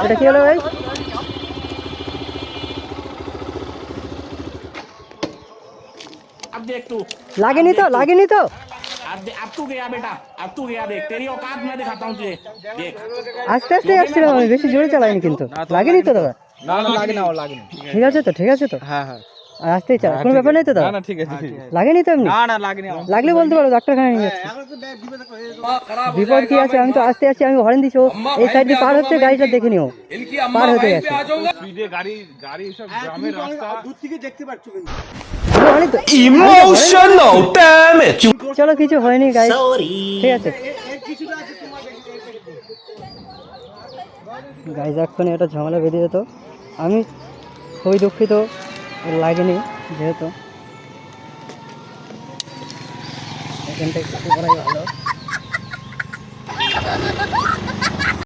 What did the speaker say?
এটা কি হলো ভাই अब देख तू লাগেনি তো লাগেনি তো अब दे- अब तू गया बेटा अब तू गया देख तेरी औकात मैं दिखाता हूँ तुझे देख আস্তে আস্তে আসছিলাম আমি বেশি জোরে চালাইনি কিন্তু লাগেনি তো দাদা না না লাগে না ও লাগে না ঠিক আছে তো ঠিক আছে তো হ্যাঁ হ্যাঁ আর আসতেই চালা কোনো ব্যাপার নেই তো? না দাদা না ঠিক আছে ঠিক আছে। লাগেনি তো এমনি? না না লাগেনি লাগলে বলতে পারো ডাক্তারখানায় নিয়ে যাচ্ছি বিপদ কি আছে? আমি তো আসতে আসছি আমি হরেন দিচ্ছি ও এই সাইড দিয়ে পার হচ্ছে গাড়িটা দেখে নিও। পার হতে গেছে। স্পিডে গাড়ি গাড়ি সব গ্রামের রাস্তা। হয়নি তো Emotional damage. চলো কিছু হয়নি গাড়ি ঠিক আছে। গাড়ি এক্ষুনি একটা ঝামেলা বেরিয়ে যেত। আমি খুবই দুঃখিত। লাগেনি যেহেতু। এখানটা একটু করাই ভালো।